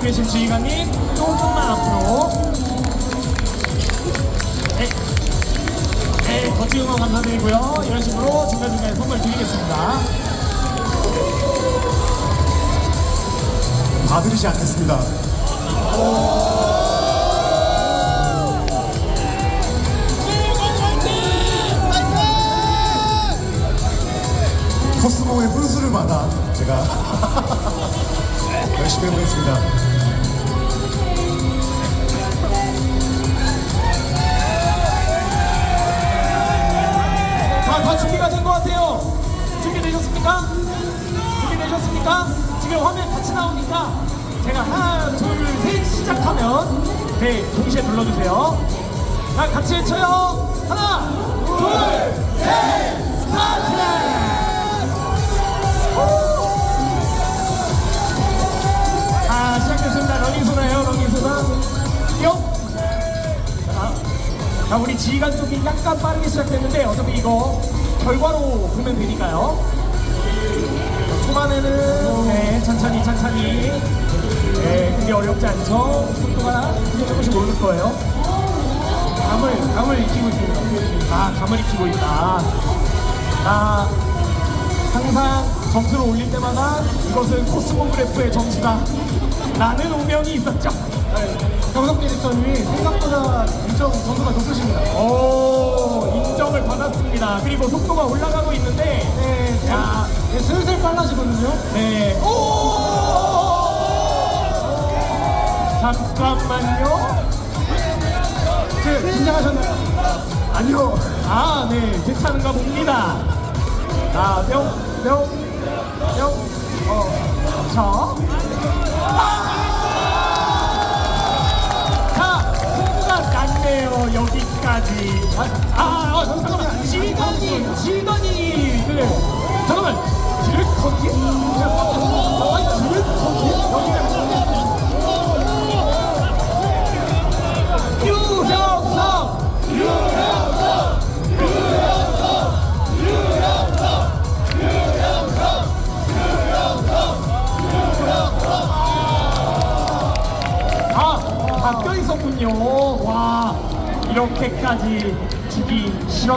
계신 지휘관님 조금만 앞으로. 네, 네 거치 응원 감사드리고요. 이런 식으로 중간중간에 선물 드리겠습니다. 다 드리지 않겠습니다. 어. 코스모의 훈수를 받아 제가 열심히 해보겠습니다. 자, 다 준비가 된 것 같아요. 준비되셨습니까? 준비되셨습니까? 지금 화면 같이 나오니까 제가 하나, 둘, 셋 시작하면 네, 동시에 눌러주세요. 자, 같이 외쳐요. 하나, 둘, 자, 우리 지휘관 쪽이 약간 빠르게 시작됐는데 어차피 이거 결과로 보면 되니까요. 초반에는 네, 천천히 천천히 네, 그게 어렵지 않죠. 속도가 이제 조금씩 오를 거예요. 감을 감을 익히고 있습니다. 아, 감을 익히고 있다. 나 항상 점수를 올릴 때마다 이것은 코스모 그래프의 점수다. 라는 오명이 있었죠. 경석 디렉터님이 생각보다 일정 점수가 높으십니다. 오 인정을 받았습니다. 그리고 속도가 올라가고 있는데 네, 야, 네, 슬슬 빨라지거든요. 네. 오! 잠깐만요. 그, 긴장하셨나요? 아니요. 아, 네. 괜찮은가 봅니다. 자, 뿅, 뿅, 뿅. 어, 자. 자, 승부가 났네요. 여기까지. 아, 아, 어, 잠깐만. 지휘관이, 지휘관이, 그, 잠깐만. 아, 바뀌어 있었군요. 와, 이렇게까지 주기 싫었